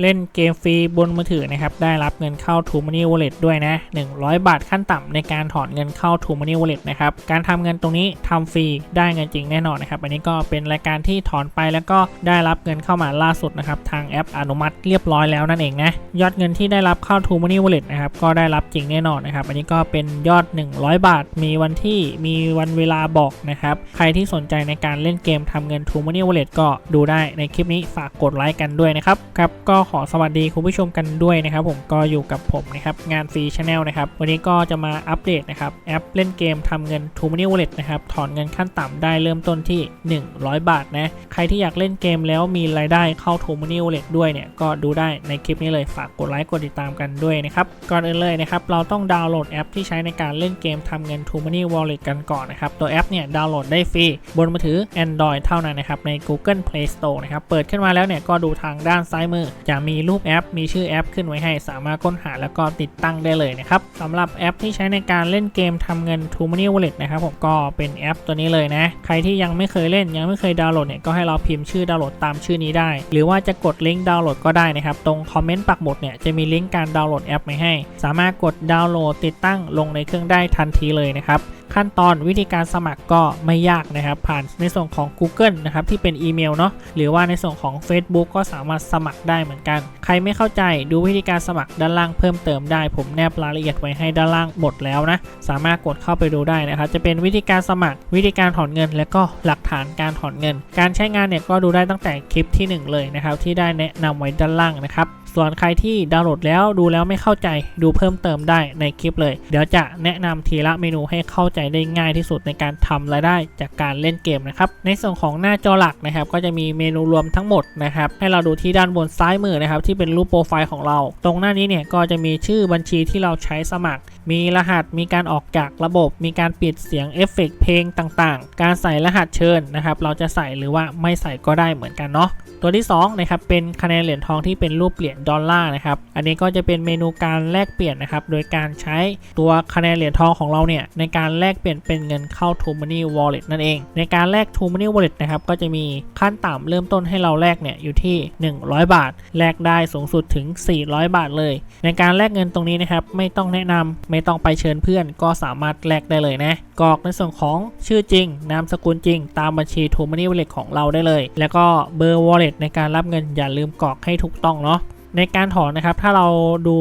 เล่นเกมฟรีบนมือถือนะครับ ได้รับเงินเข้า True Money Wallet ด้วยนะ 100 บาทขั้นต่ำในการถอนเงินเข้า True Money Wallet นะครับ การทำเงินตรงนี้ทำฟรีได้เงินจริงแน่นอนนะครับ อันนี้ก็เป็นรายการที่ถอนไปแล้วก็ได้รับเงินเข้ามาล่าสุดนะครับทางแอปอนุมัติเรียบร้อยแล้วนั่นเองนะยอดเงินที่ได้รับเข้า True Money Wallet นะครับก็ได้รับจริงแน่นอนนะครับ อันนี้ก็เป็นยอด 100 บาท มีวันที่มีวันเวลาบอกนะครับใครที่สนใจในการเล่นเกมทำเงิน True Money Wallet ก็ดูได้ในคลิปนี้ฝากกดไลค์กันด้วยนะครับครับก็ขอสวัสดีคุณผู้ชมกันด้วยนะครับ ผมก็อยู่กับผมนะครับงานฟรีชาแนลนะครับ วันนี้ก็จะมาอัปเดตนะครับแอปเล่นเกมทำเงิน True Money Wallet นะครับถอนเงินขั้นต่ำได้เริ่มต้นที่ 100 บาทนะใครที่อยากเล่นเกมแล้วมีรายได้เข้า True Money Wallet ด้วยเนี่ยก็ดูได้ในคลิปนี้เลยฝากกดไลค์กดติดตามกันด้วยนะครับก่อนอื่นเลยนะครับเราต้องดาวน์โหลดแอปที่ใช้ในการเล่นเกมทำเงิน True Money Wallet กันก่อนนะครับตัวแอปเนี่ยดาวน์โหลดได้ฟรีบนมือถือ Android เท่านั้นนะครับใน Google Play Store นะครับเปิดขึ้นมาแล้วเนี่ยก็ดูทางด้านซ้ายมือจะมีรูปแอป มีชื่อแอปขึ้นไว้ให้ สามารถค้นหาแล้วก็ติดตั้งได้เลยนะครับสำหรับแอปที่ใช้ในการเล่นเกมทำเงิน TruMoney Wallet นะครับผมก็เป็นแอปตัวนี้เลยนะ ใครที่ยังไม่เคยเล่นยังไม่เคยดาวน์โหลดเนี่ยก็ให้เราพิมพ์ชื่อดาวน์โหลดตามชื่อนี้ได้ หรือว่าจะกดลิงก์ดาวน์โหลดก็ได้นะครับ ตรงคอมเมนต์ปักหมุดเนี่ยจะมีลิงก์การดาวน์โหลดแอปมาให้ สามารถกดดาวน์โหลดติดตั้งลงในเครื่องได้ทันทีเลยนะครับ ขั้นตอนวิธีการสมัครก็ไม่ยากนะครับ ผ่านในส่วนของ Google นะครับที่เป็นอีเมลเนาะหรือว่าในส่วนของ Facebook ก็สามารถสมัครได้เหมือนกัน ใครไม่เข้าใจดูวิธีการสมัครด้านล่างเพิ่มเติมได้ ผมแนบรายละเอียดไว้ให้ด้านล่างหมดแล้วนะสามารถกดเข้าไปดูได้นะครับจะเป็นวิธีการสมัครวิธีการถอนเงิน และก็หลักฐานการถอนเงิน การใช้งานเนี่ยก็ดูได้ตั้งแต่คลิปที่ 1 เลยนะครับที่ได้แนะนำไว้ด้านล่างนะครับส่วนใครที่ดาวน์โหลดแล้วดูแล้วไม่เข้าใจดูเพิ่มเติมได้ในคลิปเลย เดี๋ยวจะแนะนำทีละเมนูให้เข้าใจได้ง่ายที่สุดในการทำรายได้จากการเล่นเกมนะครับ ในส่วนของหน้าจอหลักนะครับ ก็จะมีเมนูรวมทั้งหมดนะครับให้เราดูที่ด้านบนซ้ายมือนะครับที่เป็นรูปโปรไฟล์ของเรา ตรงหน้านี้เนี่ยก็จะมีชื่อบัญชีที่เราใช้สมัคร มีรหัสมีการออกจากระบบ มีการปิดเสียงเอฟเฟกต์เพลงต่างๆ การใส่รหัสเชิญนะครับเราจะใส่หรือว่าไม่ใส่ก็ได้เหมือนกันเนาะตัวที่2นะครับเป็นคะแนนเหรียญทองที่เป็นรูปเหรียญดอลลาร์นะครับ อันนี้ก็จะเป็นเมนูการแลกเปลี่ยนนะครับ โดยการใช้ตัวคะแนนเหรียญทองของเราเนี่ยในการแลกเปลี่ยนเป็นเงินเข้า True Money Wallet นั่นเอง ในการแลก True Money Wallet นะครับก็จะมีขั้นต่ำเริ่มต้นให้เราแลกเนี่ยอยู่ที่ 100 บาท แลกได้สูงสุดถึง 400 บาทเลย ในการแลกเงินตรงนี้นะครับไม่ต้องแนะนำไม่ต้องไปเชิญเพื่อน ก็สามารถแลกได้เลยนะกรอกในส่วนของชื่อจริง นามสกุลจริง ตามบัญชี True Money Wallet ของเราได้เลย แล้วก็เบอร์ Wallet ในการรับเงินอย่าลืมกรอกให้ถูกต้องเนาะ ในการถอนนะครับ ถ้าเราดู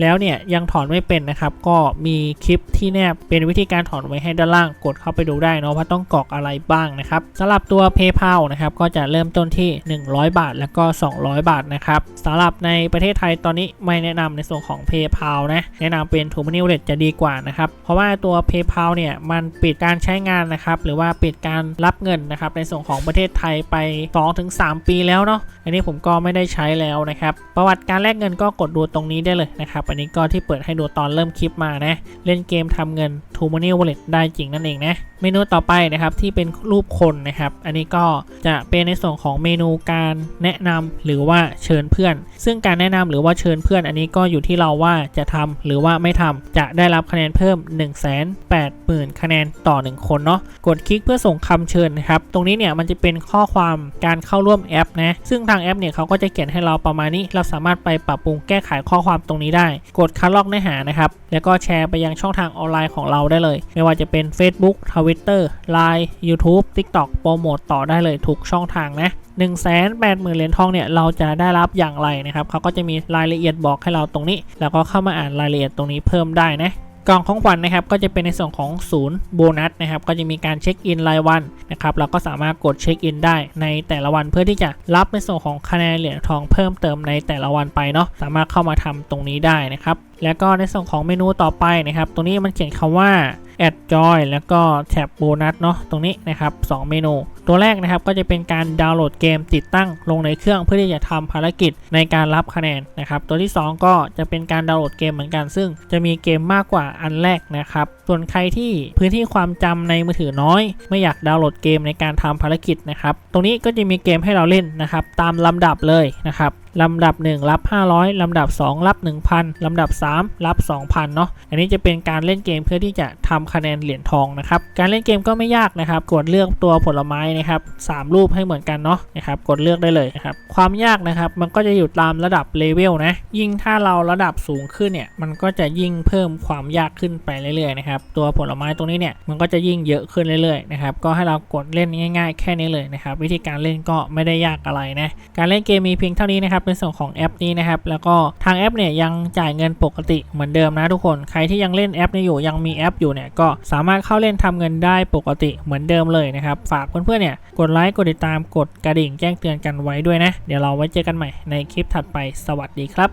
แล้วเนี่ยยังถอนไม่เป็นนะครับ ก็มีคลิปที่แนบเป็นวิธีการถอนไว้ให้ด้านล่างกดเข้าไปดูได้เนาะว่าต้องกรอกอะไรบ้างนะครับสำหรับตัว PayPal นะครับก็จะเริ่มต้นที่ 100 บาท แล้วก็ 200 บาทนะครับสำหรับในประเทศไทยตอนนี้ไม่แนะนำในส่วนของ PayPal นะแนะนำเป็น True Money Wallet จะดีกว่านะครับเพราะว่าตัว PayPal เนี่ยมันปิดการใช้งานนะครับหรือว่าปิดการรับเงินนะครับในส่วนของประเทศไทยไป 2-3 ปีแล้วเนาะอันนี้ผมก็ไม่ได้ใช้แล้วนะครับประวัติการแลกเงินก็กดดูตรงนี้ได้เลยนะครับ อันนี้ก็ที่เปิดให้ดูตอนเริ่มคลิปมานะ เล่นเกมทำเงิน True Money Wallet ได้จริงนั่นเองนะ เมนูต่อไปนะครับที่เป็นรูปคนนะครับ อันนี้ก็จะเป็นในส่วนของเมนูการแนะนำหรือว่าเชิญเพื่อน ซึ่งการแนะนำหรือว่าเชิญเพื่อน อันนี้ก็อยู่ที่เราว่าจะทำหรือว่าไม่ทำจะได้รับคะแนนเพิ่ม 1 8 0 0 0 0 คะแนนต่อ 1 คนเนาะ กดคลิกเพื่อส่งคำเชิญนะครับ ตรงนี้เนี่ยมันจะเป็นข้อความการเข้าร่วมแอปนะ ซึ่งทางแอปเนี่ยเขาก็จะเขียนให้เราประมาณนี้ เราสาามารถไปปรับปรุงแก้ไขข้อความตรงนี้ได้ กดคัดลอกเนื้อหานะครับ แล้วก็แชร์ไปยังช่องทางออนไลน์ของเราได้เลย ไม่ว่าจะเป็น Facebook Twitter Line YouTube TikTok โปรโมตต่อได้เลยทุกช่องทางนะ1 8 0 0 0 0เหรียญทองเนี่ยเราจะได้รับอย่างไรนะครับเขาก็จะมีรายละเอียดบอกให้เราตรงนี้ แล้วก็เข้ามาอ่านรายละเอียดตรงนี้เพิ่มได้นะ กล่องของขวัญนนะครับก็จะเป็นในส่วนของศูนย์โบนัสนะครับก็จะมีการเช็คอินรายวันนะครับเราก็สามารถกดเช็คอินได้ในแต่ละวันเพื่อที่จะรับในส่วนของคะแนนเหรียญทองเพิ่มเติมในแต่ละวันไปเนาะสามารถเข้ามาทำตรงนี้ได้นะครับแล้วก็ในส่วนของเมนูต่อไปนะครับตรงนี้มันเขียนคำว่า add joy แล้วก็แท็บโบนัสเนาะตรงนี้นะครับ 2 เมนู ตัวแรกนะครับก็จะเป็นการดาวน์โหลดเกมติดตั้งลงในเครื่องเพื่อที่จะทำภารกิจในการรับคะแนนนะครับตัวที่ 2 ก็จะเป็นการดาวน์โหลดเกมเหมือนกัน ซึ่งจะมีเกมมากกว่าอันแรกนะครับส่วนใครที่พื้นที่ความจำในมือถือน้อย ไม่อยากดาวน์โหลดเกมในการทำภารกิจนะครับตรงนี้ก็จะมีเกมให้เราเล่นนะครับตามลำดับเลยนะครับ ลำดับ 1 รับ 500 ลำดับ 2 รับ 1,000 ลำดับ 3 รับ 2,000 เนาะอันนี้จะเป็นการเล่นเกมเพื่อที่จะทำคะแนนเหรียญทองนะครับการเล่นเกมก็ไม่ยากนะครับ กดเลือกตัวผลไม้นะครับสามรูปให้เหมือนกันเนาะนะครับกดเลือกได้เลยนะครับความยากนะครับมันก็จะอยู่ตามระดับเลเวลนะยิ่งถ้าเราระดับสูงขึ้นเนี่ยมันก็จะยิ่งเพิ่มความยากขึ้นไปเรื่อยๆนะครับตัวผลไม้ตรงนี้เนี่ยมันก็จะยิ่งเยอะขึ้นเรื่อยๆนะครับก็ให้เรากดเล่นง่าย ๆ แค่นี้เลยนะครับวิธีการเล่นก็ไม่ได้ยากอะไรนะการเล่นเกมมีเพียงเท่านี้นะครับเป็นส่วนของแอปนี้นะครับ แล้วก็ทางแอปเนี่ยยังจ่ายเงินปกติเหมือนเดิมนะทุกคนใครที่ยังเล่นแอปนี้อยู่ยังมีแอปอยู่เนี่ยก็สามารถเข้าเล่นทำเงินได้ปกติเหมือนเดิมเลยนะครับฝากเพื่อนๆเนี่ยกดไลค์กดติดตามกดกระดิ่งแจ้งเตือนกันไว้ด้วยนะ เดี๋ยวเราไว้เจอกันใหม่ในคลิปถัดไปสวัสดีครับ